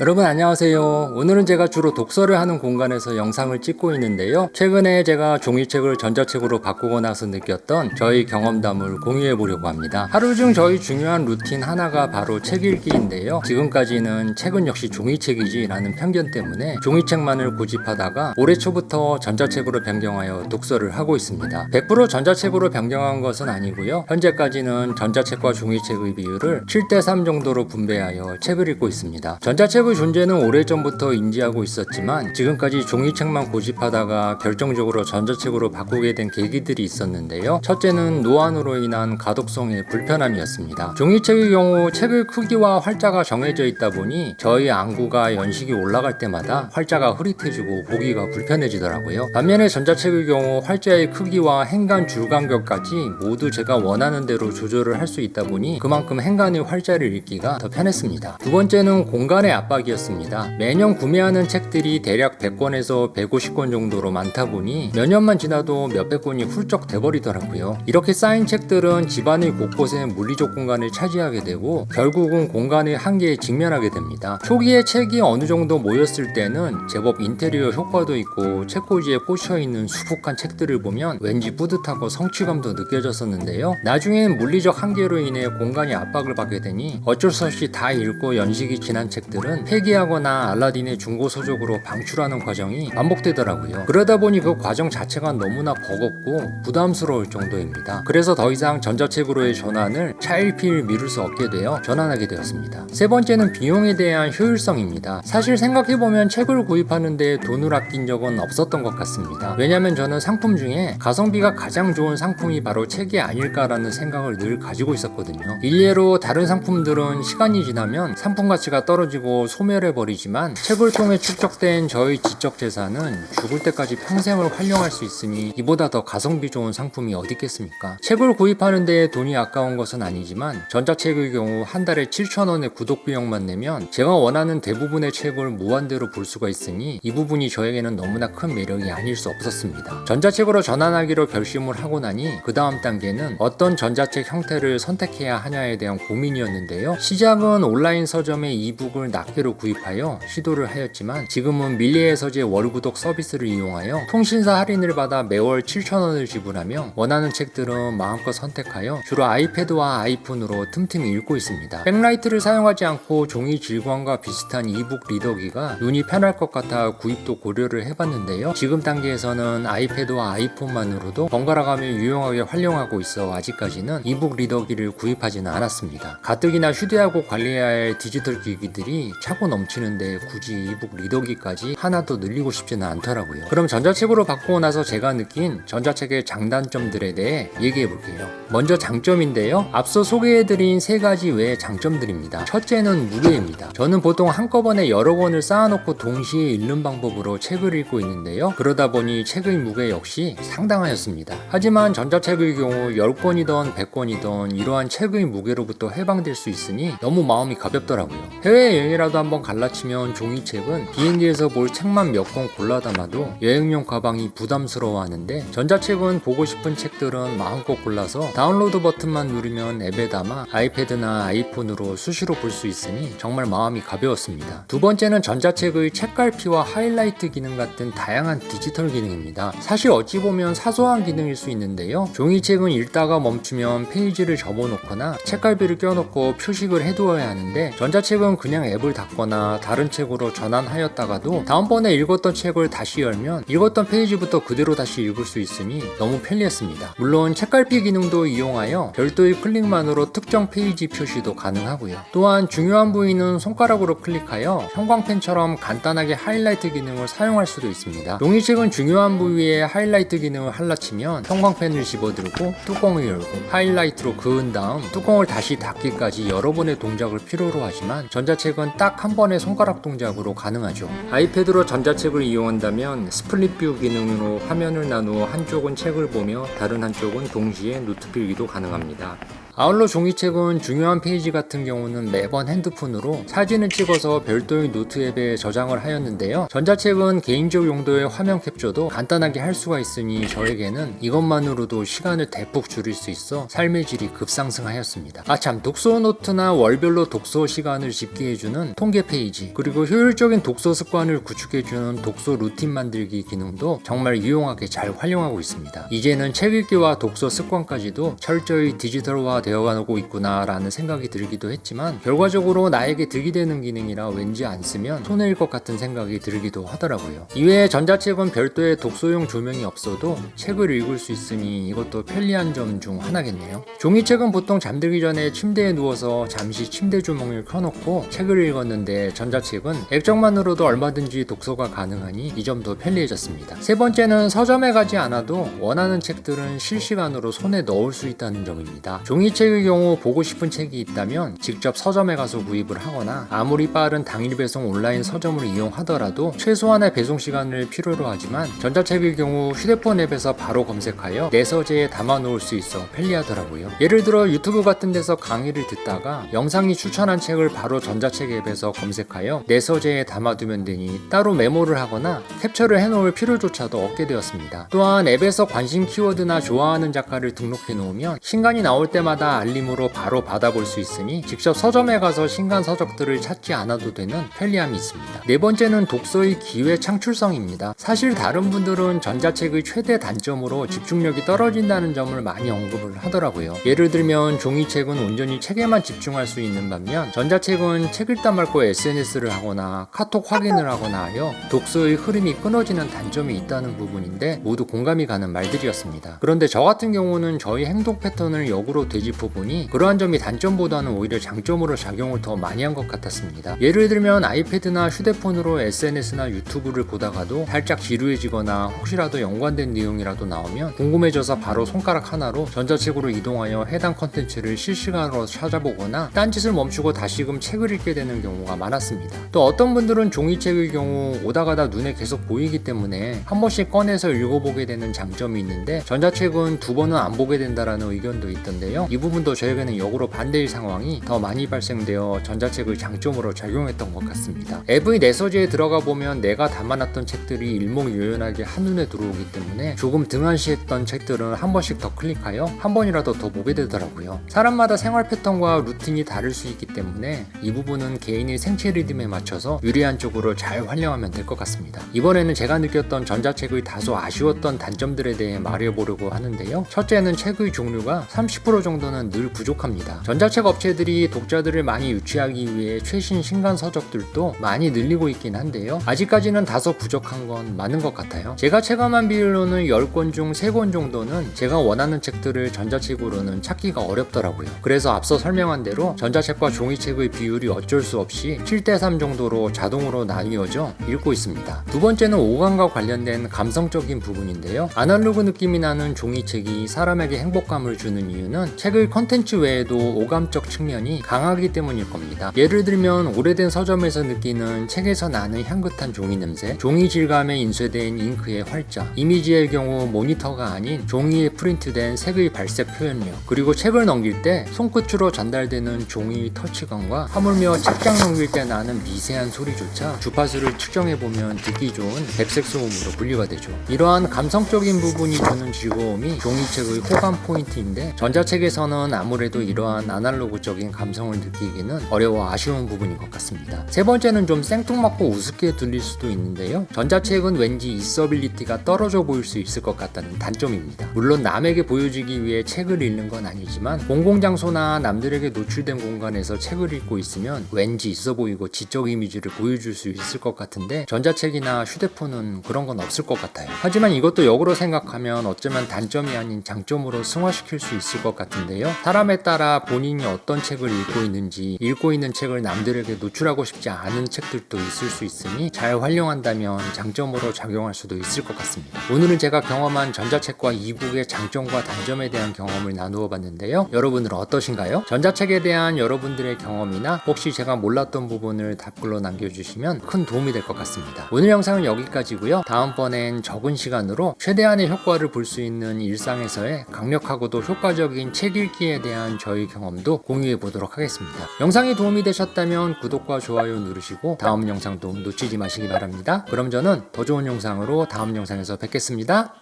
여러분 안녕하세요. 오늘은 제가 주로 독서를 하는 공간에서 영상을 찍고 있는데요. 최근에 제가 종이책을 전자책으로 바꾸고 나서 느꼈던 저희 경험담을 공유해 보려고 합니다. 하루 중 저희 중요한 루틴 하나가 바로 책 읽기인데요. 지금까지는 책은 역시 종이책이지 라는 편견 때문에 종이책만을 고집하다가 올해 초부터 전자책으로 변경하여 독서를 하고 있습니다. 100% 전자책으로 변경한 것은 아니고요. 현재까지는 전자책과 종이책의 비율을 7대 3 정도로 분배하여 책을 읽고 있습니다. 전자책 의 존재는 오래전부터 인지하고 있었지만 지금까지 종이책만 고집하다가 결정적으로 전자책으로 바꾸게 된 계기들이 있었는데요. 첫째는 노안으로 인한 가독성의 불편함이었습니다. 종이책의 경우 책의 크기와 활자가 정해져 있다 보니 저희 안구가 연식이 올라갈 때마다 활자가 흐릿해지고 보기가 불편해지더라고요. 반면에 전자책의 경우 활자의 크기와 행간 줄 간격까지 모두 제가 원하는 대로 조절을 할 수 있다 보니 그만큼 행간의 활자를 읽기가 더 편했습니다. 두 번째는 공간의 압박 이었습니다. 매년 구매하는 책들이 대략 100권에서 150권 정도로 많다 보니 몇 년만 지나도 몇백 권이 훌쩍 돼버리더라고요. 이렇게 쌓인 책들은 집안의 곳곳에 물리적 공간을 차지하게 되고 결국은 공간의 한계에 직면하게 됩니다. 초기에 책이 어느 정도 모였을 때는 제법 인테리어 효과도 있고 책꽂이에 꽂혀 있는 수북한 책들을 보면 왠지 뿌듯하고 성취감도 느껴졌었는데요. 나중엔 물리적 한계로 인해 공간이 압박을 받게 되니 어쩔 수 없이 다 읽고 연식이 지난 책들은 폐기하거나 알라딘의 중고 서적으로 방출하는 과정이 반복되더라고요. 그러다 보니 그 과정 자체가 너무나 버겁고 부담스러울 정도입니다. 그래서 더 이상 전자책으로의 전환을 차일피일 미룰 수 없게 되어 전환하게 되었습니다. 세 번째는 비용에 대한 효율성입니다. 사실 생각해보면 책을 구입하는데 돈을 아낀 적은 없었던 것 같습니다. 왜냐면 저는 상품 중에 가성비가 가장 좋은 상품이 바로 책이 아닐까라는 생각을 늘 가지고 있었거든요. 일례로 다른 상품들은 시간이 지나면 상품 가치가 떨어지고 소멸해 버리지만 책을 통해 축적된 저희 지적 재산은 죽을 때까지 평생을 활용할 수 있으니 이보다 더 가성비 좋은 상품이 어디 있겠습니까? 책을 구입하는 데 돈이 아까운 것은 아니지만 전자책의 경우 한 달에 7,000원의 구독 비용만 내면 제가 원하는 대부분의 책을 무한대로 볼 수가 있으니 이 부분이 저에게는 너무나 큰 매력이 아닐 수 없었습니다. 전자책으로 전환하기로 결심을 하고 나니 그 다음 단계는 어떤 전자책 형태를 선택해야 하냐에 대한 고민이었는데요. 시작은 온라인 서점의 이북을 낱개로 구입하여 시도를 하였지만 지금은 밀리의 서재 월구독 서비스를 이용하여 통신사 할인을 받아 매월 7,000원을 지불하며 원하는 책들은 마음껏 선택하여 주로 아이패드와 아이폰으로 틈틈이 읽고 있습니다. 백라이트를 사용하지 않고 종이 질감과 비슷한 이북 리더기가 눈이 편할 것 같아 구입도 고려를 해봤는데요. 지금 단계에서는 아이패드와 아이폰만으로도 번갈아가며 유용하게 활용하고 있어 아직까지는 이북 리더기를 구입하지는 않았습니다. 가뜩이나 휴대하고 관리해야 할 디지털 기기들이 차고 넘치는데 굳이 이북 리더기까지 하나 더 늘리고 싶지는 않더라고요. 그럼 전자책으로 바꾸고 나서 제가 느낀 전자책의 장단점들에 대해 얘기해 볼게요. 먼저 장점인데요. 앞서 소개해드린 세 가지 외의 장점들입니다. 첫째는 무게입니다. 저는 보통 한꺼번에 여러 권을 쌓아놓고 동시에 읽는 방법으로 책을 읽고 있는데요. 그러다 보니 책의 무게 역시 상당하였습니다. 하지만 전자책의 경우 10권이던 100권이던 이러한 책의 무게로부터 해방될 수 있으니 너무 마음이 가볍더라고요. 해외여행이라도 한번 갈라치면 종이책은 비행기에서 볼 책만 몇 권 골라 담아도 여행용 가방이 부담스러워 하는데 전자책은 보고 싶은 책들은 마음껏 골라서 다운로드 버튼만 누르면 앱에 담아 아이패드나 아이폰으로 수시로 볼 수 있으니 정말 마음이 가벼웠습니다. 두 번째는 전자책의 책갈피와 하이라이트 기능 같은 다양한 디지털 기능입니다. 사실 어찌 보면 사소한 기능일 수 있는데요. 종이책은 읽다가 멈추면 페이지를 접어놓거나 책갈피를 껴놓고 표식을 해두어야 하는데 전자책은 그냥 앱을 닫 거나 다른 책으로 전환하였다가도 다음번에 읽었던 책을 다시 열면 읽었던 페이지부터 그대로 다시 읽을 수 있으니 너무 편리했습니다. 물론 책갈피 기능도 이용하여 별도의 클릭만으로 특정 페이지 표시도 가능하고요. 또한 중요한 부위는 손가락으로 클릭하여 형광펜처럼 간단하게 하이라이트 기능을 사용할 수도 있습니다. 종이책은 중요한 부위에 하이라이트 기능을 할라치면 형광펜을 집어들고 뚜껑을 열고 하이라이트로 그은 다음 뚜껑을 다시 닫기까지 여러 번의 동작을 필요로 하지만 전자책은 딱 한 번의 손가락 동작으로 가능하죠. 아이패드로 전자책을 이용한다면 스플릿 뷰 기능으로 화면을 나누어 한쪽은 책을 보며 다른 한쪽은 동시에 노트 필기도 가능합니다. 아울러 종이책은 중요한 페이지 같은 경우는 매번 핸드폰으로 사진을 찍어서 별도의 노트 앱에 저장을 하였는데요. 전자책은 개인적 용도의 화면 캡처도 간단하게 할 수가 있으니 저에게는 이것만으로도 시간을 대폭 줄일 수 있어 삶의 질이 급상승하였습니다. 아참 독서 노트나 월별로 독서 시간을 집계해주는 통계 페이지 그리고 효율적인 독서 습관을 구축해주는 독서 루틴 만들기 기능도 정말 유용하게 잘 활용하고 있습니다. 이제는 책 읽기와 독서 습관까지도 철저히 디지털화 되어가고 있구나라는 생각이 들기도 했지만 결과적으로 나에게 득이 되는 기능이라 왠지 안 쓰면 손해일 것 같은 생각이 들기도 하더라고요. 이외에 전자책은 별도의 독서용 조명이 없어도 책을 읽을 수 있으니 이것도 편리한 점 중 하나겠네요. 종이책은 보통 잠들기 전에 침대에 누워서 잠시 침대 조명을 켜놓고 책을 읽었는데 전자책은 액정만으로도 얼마든지 독서가 가능하니 이 점도 편리해졌습니다. 세 번째는 서점에 가지 않아도 원하는 책들은 실시간으로 손에 넣을 수 있다는 점입니다. 종이 책의 경우 보고 싶은 책이 있다면 직접 서점에 가서 구입을 하거나 아무리 빠른 당일 배송 온라인 서점을 이용하더라도 최소한의 배송 시간을 필요로 하지만 전자책의 경우 휴대폰 앱에서 바로 검색하여 내 서재에 담아 놓을 수 있어 편리하더라고요. 예를 들어 유튜브 같은 데서 강의를 듣다가 영상이 추천한 책을 바로 전자책 앱에서 검색하여 내 서재에 담아두면 되니 따로 메모를 하거나 캡처를 해놓을 필요조차도 없게 되었습니다. 또한 앱에서 관심 키워드나 좋아하는 작가를 등록해 놓으면 신간이 나올 때마다 알림으로 바로 받아볼 수 있으니 직접 서점에 가서 신간 서적들을 찾지 않아도 되는 편리함이 있습니다. 네 번째는 독서의 기회 창출성입니다. 사실 다른 분들은 전자책의 최대 단점으로 집중력이 떨어진다는 점을 많이 언급을 하더라고요. 예를 들면 종이책은 온전히 책에만 집중할 수 있는 반면 전자책은 책 읽다 말고 SNS를 하거나 카톡 확인을 하거나 하여 독서의 흐름이 끊어지는 단점이 있다는 부분인데 모두 공감이 가는 말들이었습니다. 그런데 저 같은 경우는 저희 행동 패턴을 역으로 되짚 어 보니 그러한 점이 단점보다는 오히려 장점으로 작용을 더 많이 한 것 같았습니다. 예를 들면 아이패드나 휴대폰으로 SNS나 유튜브를 보다가도 살짝 지루해지거나 혹시라도 연관된 내용이라도 나오면 궁금해져서 바로 손가락 하나로 전자책으로 이동하여 해당 컨텐츠를 실시간으로 찾아보거나 딴짓을 멈추고 다시금 책을 읽게 되는 경우가 많았습니다. 또 어떤 분들은 종이책의 경우 오다가다 눈에 계속 보이기 때문에 한 번씩 꺼내서 읽어보게 되는 장점이 있는데 전자책은 두 번은 안 보게 된다라는 의견도 있던데요. 이 부분도 저에게는 역으로 반대의 상황이 더 많이 발생되어 전자책의 장점으로 작용했던 것 같습니다. 앱의 내서재에 들어가 보면 내가 담아놨던 책들이 일목요연하게 한눈에 들어오기 때문에 조금 등한시했던 책들은 한 번씩 더 클릭하여 한 번이라도 더 보게 되더라고요. 사람마다 생활 패턴과 루틴이 다를 수 있기 때문에 이 부분은 개인의 생체 리듬에 맞춰서 유리한 쪽으로 잘 활용하면 될 것 같습니다. 이번에는 제가 느꼈던 전자책의 다소 아쉬웠던 단점들에 대해 말해보려고 하는데요. 첫째는 책의 종류가 30% 정도 는 늘 부족합니다. 전자책 업체들이 독자들을 많이 유치하기 위해 최신 신간 서적들도 많이 늘리고 있긴 한데요. 아직까지는 다소 부족한 건 맞는 것 같아요. 제가 체감한 비율로는 10권 중 3권 정도는 제가 원하는 책들을 전자책으로는 찾기가 어렵더라고요. 그래서 앞서 설명한 대로 전자책과 종이책의 비율이 어쩔 수 없이 7대3 정도로 자동으로 나뉘어져 읽고 있습니다. 두 번째는 오감과 관련된 감성적인 부분인데요. 아날로그 느낌이 나는 종이책이 사람에게 행복감을 주는 이유는 책의 컨텐츠 외에도 오감적 측면이 강하기 때문일 겁니다. 예를 들면 오래된 서점에서 느끼는 책에서 나는 향긋한 종이 냄새, 종이 질감에 인쇄된 잉크의 활자, 이미지의 경우 모니터가 아닌 종이에 프린트된 색의 발색 표현력, 그리고 책을 넘길 때 손끝으로 전달되는 종이 터치감과 하물며 책장 넘길 때 나는 미세한 소리조차 주파수를 측정해보면 듣기 좋은 백색 소음으로 분류가 되죠. 이러한 감성적인 부분이 주는 즐거움이 종이책의 호감 포인트인데 전자책에 서는 아무래도 이러한 아날로그적인 감성을 느끼기는 어려워 아쉬운 부분인 것 같습니다. 세 번째는 좀 생뚱맞고 우습게 들릴 수도 있는데요. 전자책은 왠지 있어빌리티가 떨어져 보일 수 있을 것 같다는 단점입니다. 물론 남에게 보여주기 위해 책을 읽는 건 아니지만 공공장소나 남들에게 노출된 공간에서 책을 읽고 있으면 왠지 있어 보이고 지적 이미지를 보여줄 수 있을 것 같은데 전자책이나 휴대폰은 그런 건 없을 것 같아요. 하지만 이것도 역으로 생각하면 어쩌면 단점이 아닌 장점으로 승화시킬 수 있을 것 같은데 요. 사람에 따라 본인이 어떤 책을 읽고 있는지 읽고 있는 책을 남들에게 노출하고 싶지 않은 책들도 있을 수 있으니 잘 활용한다면 장점으로 작용할 수도 있을 것 같습니다. 오늘은 제가 경험한 전자책과 이북의 장점과 단점에 대한 경험을 나누어 봤는데요. 여러분들은 어떠신가요? 전자책에 대한 여러분들의 경험이나 혹시 제가 몰랐던 부분을 답글로 남겨주시면 큰 도움이 될 것 같습니다. 오늘 영상은 여기까지고요. 다음번엔 적은 시간으로 최대한의 효과를 볼 수 있는 일상에서의 강력하고도 효과적인 책 읽기에 대한 저희 경험도 공유해 보도록 하겠습니다. 영상이 도움이 되셨다면 구독과 좋아요 누르시고 다음 영상도 놓치지 마시기 바랍니다. 그럼 저는 더 좋은 영상으로 다음 영상에서 뵙겠습니다.